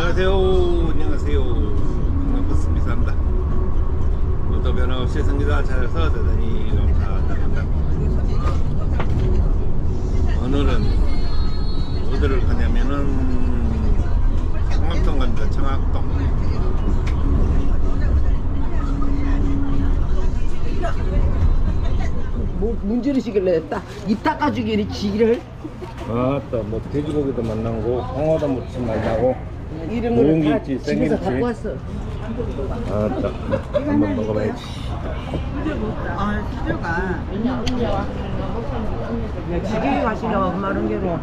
안녕하세요. 안녕하세요. 강남버스 미사입니다. 오늘도 변함없이 성기사 차려서 대단히 감사드립니다. 오늘은 어디를 가냐면은 청학동 갑니다. 청학동. 뭐 문지르시길래 딱입 닦아주기를 지를 아따 뭐 돼지고기도 만나고 홍어도 무침 만나고 이름을 다 무은김치, 집에서. 갖고 왔어. 아따 한번 먹어봐야지. 아, 수저가. 지게 가시려고 엄마는 게로.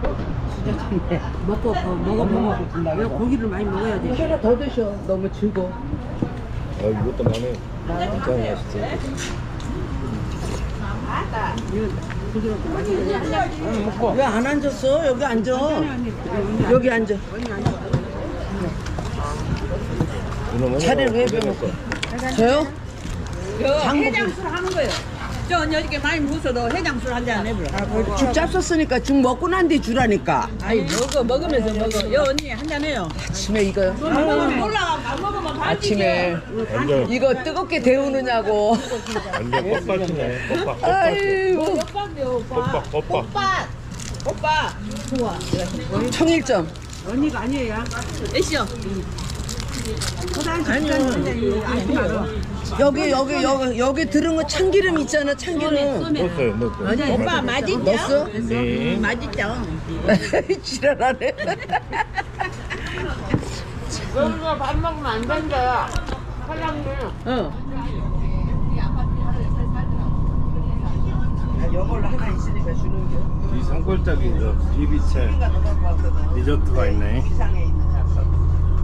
진짜 참네. 먹고 어, 먹어 먹어. 왜 고기를 많이 먹어야 돼? 하나 더 드셔. 너무 즐거. 아 이것도 많이 굉장히 맛있어. 왜 안 앉았어? 여기 앉아. 여기 앉아. 차례를 왜 고생했어. 저요? 해장술 하는 거예요. 저 언니 어저께 많이 묻어도 해장술 한 잔 해보라. 죽 잡섰으니까 죽 먹고 난 뒤 주라니까. 아니 먹어 먹으면서 먹어. 여 언니 한 잔 해요. 아침에 이거요. 먹으면 올라가 안 먹으면 아침에 완전 이거 뜨겁게 데우느냐고. 완전 뻑뻑이네. 뻑뻑. 아이고. 오빠요 오빠. 뻑뻑 뻑뻑. 오빠. 오빠. 좋아. 청일점. 언니가 아니에요. 애시요. 여기 여기 여기 여기 들은 거 참기름 있잖아 참기름. 넣었어요 넣었어요. 오빠 맛있죠? 넣었어? 네. 맛있죠? 지랄하네. 여기서 밥 먹으면 안 된다. 사장님. 어. 이 산골짜기 저 비비채 리조트가 있네.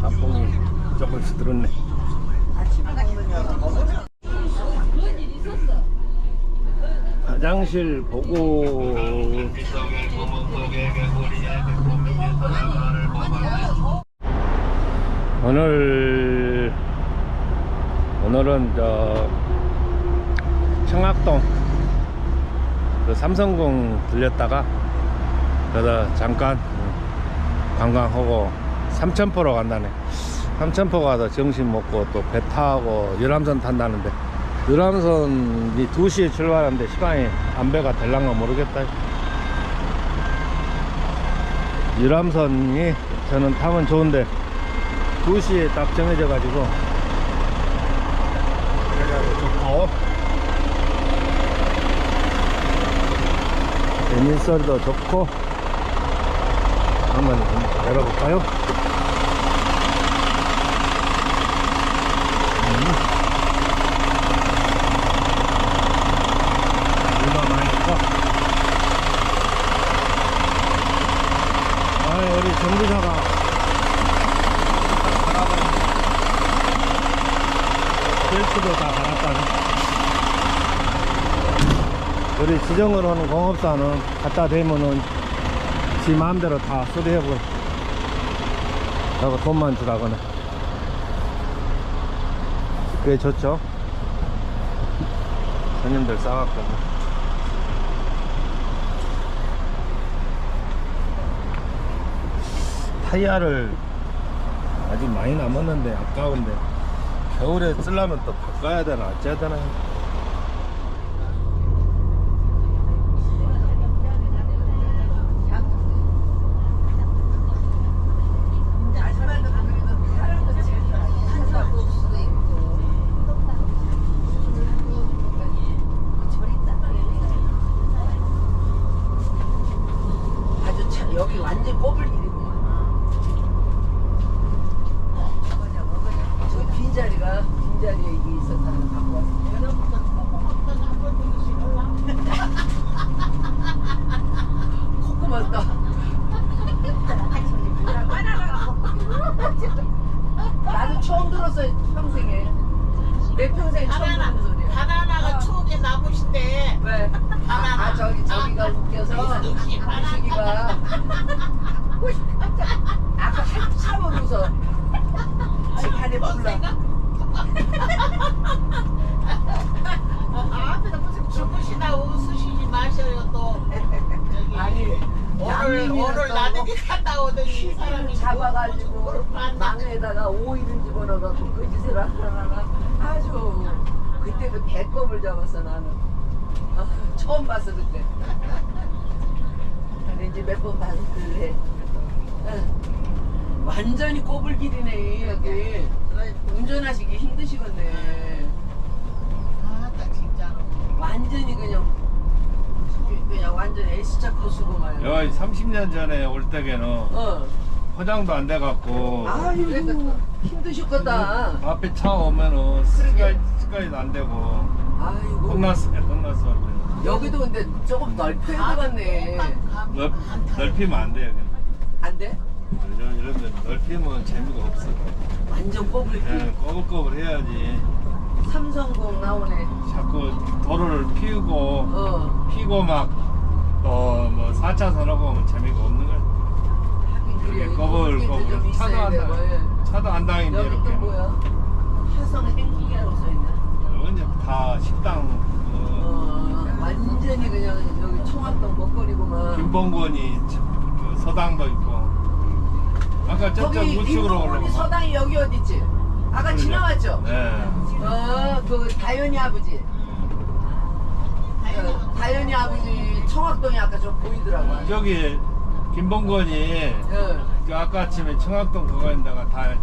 단풍이 조금씩 들었네. 화장실 보고 오늘 오늘은 저 청학동 그 삼성궁 들렸다가 그래서 잠깐 음, 관광하고 삼천포로 간다네 삼천포 가서 점심 먹고 또 배 타고 유람선 탄다는데 유람선이 2시에 출발하는데 시간이 안배가 될란가 모르겠다 유람선이 저는 타면 좋은데 2시에 딱 정해져 가지고 좋고 내밀소리도 좋고 한번 열어볼까요? 음. 물도 많이 있고 아 우리 정비사가. 벨트도 다 갈았다네 우리 지정을 하는 공업사는 갖다 대면은 지 마음대로 다 수리해버려 라고 돈만 주라거나. 그게 좋죠? 손님들 싸갖고 타이어를 아직 많이 남았는데 아까운데 겨울에 쓰려면 또 바꿔야 되나 어째야 되나 아주 차, 여기 완전 꼽을 일이구만. 저 빈자리가 빈자리에 이게 있었다는 거 갖고 왔어. 콧구멍다. 나도 처음 들었어 평생에. 내 평생에 처음 듣는 소리야. 바나나가 추억에 남으신데 왜? 아 저기 저기가 웃겨서 주기가 아까 한참을 웃어 아니 간에 불러 앞에다 무슨 죽으시나 웃으시지 마셔요 또 여기 아니 오늘 나중에 갔다 오더니 이 사람이 잡아가지고 뭘 만나. 망에다가 오이를 집어넣어갖고 그 짓을 하다가 아주 그때도 배꼽을 잡았어 나는. 아, 처음 봤어 그때. 근데 이제 몇 번 봤길래. 아, 완전히 꼬불길이네 여기. 운전하시기 힘드시겠네. 아나 진짜로. 완전히 그냥 그냥 완전 S자 코스구만 여기 30년 전에 올 때에는 어. 포장도 안 돼갖고 아유 힘드셨겠다. 앞에 차 오면은 스까이, 스까이도 안 되고 아이고. 끝났어요 끝났어 여기도 근데 조금 넓혀야 되겠네. 넓, 넓히면 안 돼요 안 돼? 이런, 이런 데 넓히면 재미가 없어. 완전 꼬불길 그냥 꼬불꼬불 해야지. 삼성공 나오네. 자꾸 도로를 피우고 어. 피고 막또뭐 4차선 하고 오면 재미가 없는 거야. 하긴 그래. 이렇게 꼬불꼬불 좀 차도 있어야 안 되고 예. 당 차도 안 다니는데 여기 또 이렇게 뭐야? 화성 행기라고 써있네. 이제 다 식당 그어 완전히 그냥 여기 총합동 먹거리구만 김봉건이 그 서당도 있고 아까 저쪽 거기 우측으로 올라가 서당이 여기 어디지? 아까 지나왔죠? 네. 어 그 다현이 아버지. 어, 다현이 아버지 청학동이 아까 좀 보이더라고 저기 김봉건이 어. 그 아까 아침에 청학동 그거 있다가 다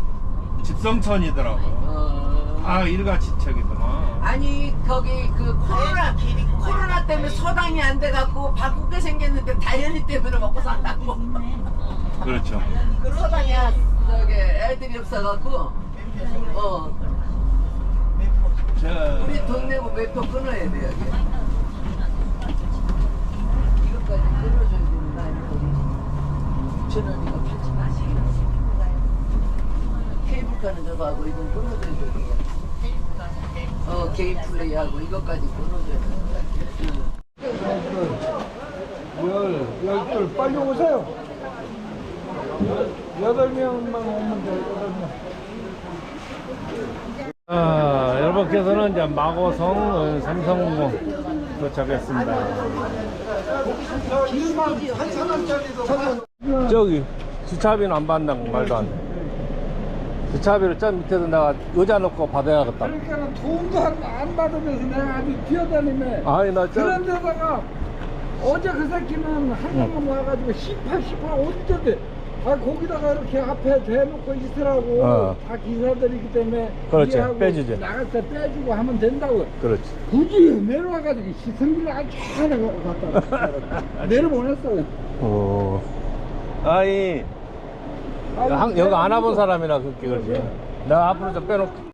집성촌이더라고. 어. 다 일가지척이더만. 아니 거기 그 코로나 코로나 때문에 서당이 안 돼갖고 바꾸게 생겼는데 다현이 때문에 먹고 산다고 그렇죠. 그 서당이야 저기 애들이 없어갖고 어. 저 우리 돈 내고 몇표 끊어야 돼 여기. 이것까지 끊어줘야 된다 우리 전원이가 팔지 마시고. 케이블카는 저거 하고 이건 끊어줘야 돼 어, 개인 플레이하고 이것까지 끊어줘야 돼. 열, 열둘 빨리 오세요. 여덟 명만 오면 돼, 여덟 명. 아, 여러분께서는 이제 마고성 어, 삼성공 도착했습니다. 저기 주차비는 안 받는다고 말도 안 돼. 주차비를 저 밑에서 내가 의자 놓고 받아야겠다. 그러니까 돈도 안, 안 받으면서 내가 아주 뛰어다니네. 아니 나 저, 그런 데다가 어제 그 새끼는 한 명만 와가지고 18, 18 어쩌대. 아 거기다가 이렇게 앞에 대놓고 있으라고 어. 다 기사들이기 때문에 그렇지, 이해하고 빼주지. 나갈 때 빼주고 하면 된다고 그렇지. 굳이 내려와가지고 시성비를 아주 하나 갖다 내려보냈어 어. 아니 한, 여기 안 와본 사람이라 그렇게 그러지. 내가 앞으로 좀 빼놓고.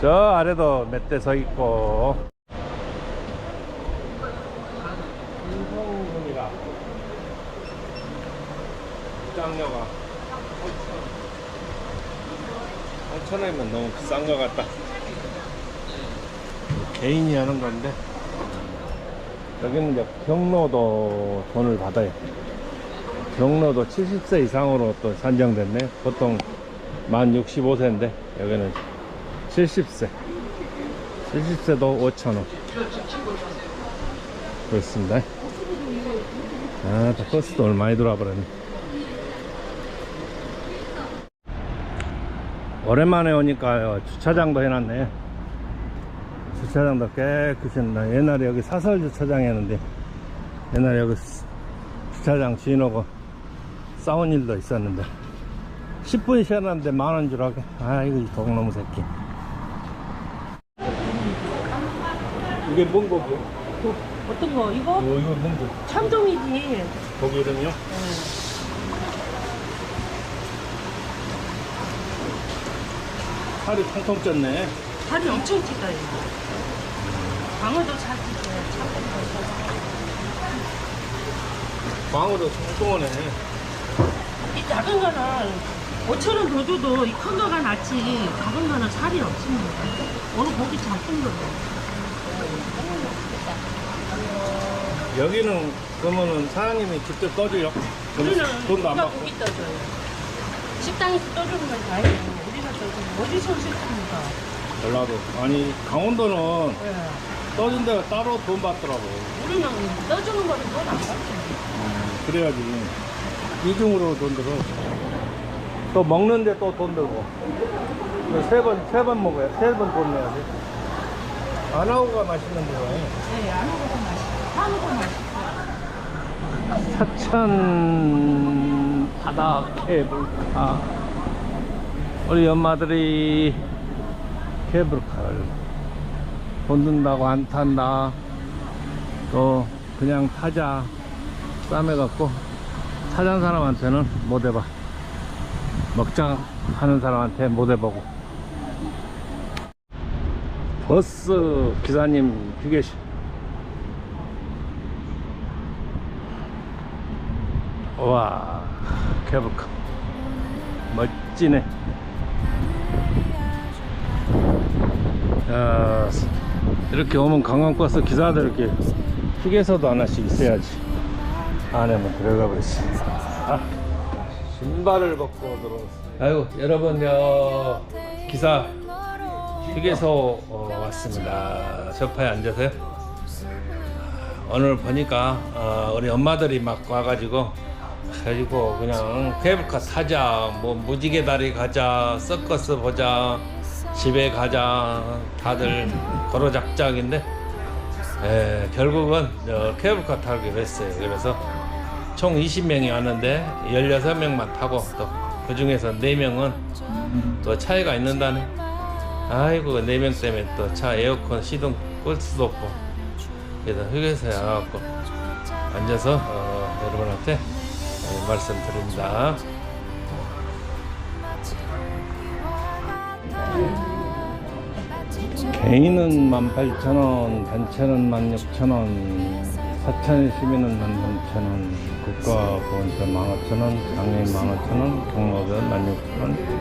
저 아래도 몇 대 서 있고. 인성공이라. 입장료가 8천 원이면 너무 비싼 것 같다. 개인이 하는 건데 여기는 이제 경로도 돈을 받아요. 경로도 70세 이상으로 또 산정됐네. 보통 만 65세인데 여기는 70세. 70세도 5천 원. 그렇습니다. 아, 다 버스도 오늘 많이 들어와 버렸네. 오랜만에 오니까 주차장도 해놨네. 주차장도 깨끗이 했나. 옛날에 여기 사설 주차장이었는데, 옛날에 여기 스- 주차장 주인하고 싸운 일도 있었는데, 10분 쉬었는데 만원 주라고. 아이고, 이 동놈의 새끼. 이게 뭔 고기야? 어떤 거? 이거? 어, 이거 뭔 고기? 참돔이지. 고기 이름이요? 살이 텅텅 쪘네. 살이 엄청 찌다, 이거. 방어도 잘 찌죠. 참돔도 광어도 뚱뚱하네. 이 작은 거는 5천원 더 줘도 이 큰 거가 낫지. 작은 거는 살이 없습니다. 오늘 고기 잘 뜬 거예요. 여기는 그러면은 사장님이 직접 떠줘요. 우리는 돈도 안 누가 받고. 고기 떠줘요. 식당에서 떠주는 건 다행이에요. 우리가 떠주면 어디서 식습니까? 전라도. 아니, 강원도는 예. 떠준 데가 따로 돈 받더라고. 우리는 떠주는 거는 돈안 받죠. 그래야지. 이중으로 돈 들어. 또 먹는데 또 돈 들고. 세 번, 세 번 먹어야, 세 번 돈 내야지. 안하고가 맛있는데, 네, 안 먹어도 맛있어. 하는 거 맛있어. 사천 바다 케이블카. 우리 엄마들이 케이블카를 돈 든다고 안 탄다. 또 그냥 타자 싸매갖고 타잔 사람한테는 못 해봐. 먹자 하는 사람한테 못 해보고. 버스 기사님 휴게실. 와 케이블카. 멋지네. 야, 이렇게 오면 관광버스 기사들 이렇게 휴게소도 하나씩 있어야지. 안에 뭐 들어가 버렸어 아, 신발을 벗고 들어왔어 아이고 여러분 여 기사 휴게소 어, 왔습니다. 소파에 앉아서요. 오늘 보니까 어, 우리 엄마들이 막 와가지고 가지고 그냥 케이블카 타자 뭐 무지개 다리 가자 서커스 보자 집에 가자 다들 도로 작작인데 에, 결국은 어, 케이블카 타기로 했어요. 그래서 총 20명이 왔는데 16명만 타고 또 그 중에서 4명은 또 차이가 있는다네. 아이고 4명 때문에 또 차 에어컨 시동 끌 수도 없고. 그래서 휴게소에 와갖고 앉아서 어, 여러분한테 어, 말씀드립니다. 개인은 18,000원, 단체는 16,000원, 사천 시민은 13,000원, 국가보험자 15,000원, 장애인 15,000원, 경로변 16,000원.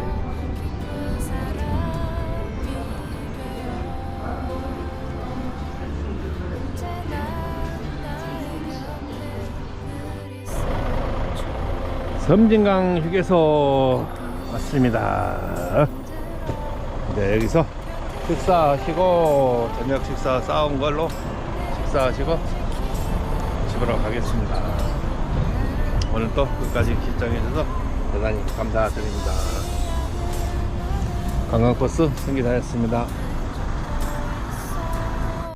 섬진강 휴게소 왔습니다. 네, 여기서 식사하시고, 저녁 식사 싸운 걸로 식사하시고, 집으로 가겠습니다. 오늘 또 끝까지 시청해주셔서 대단히 감사드립니다. 관광버스 승기다였습니다.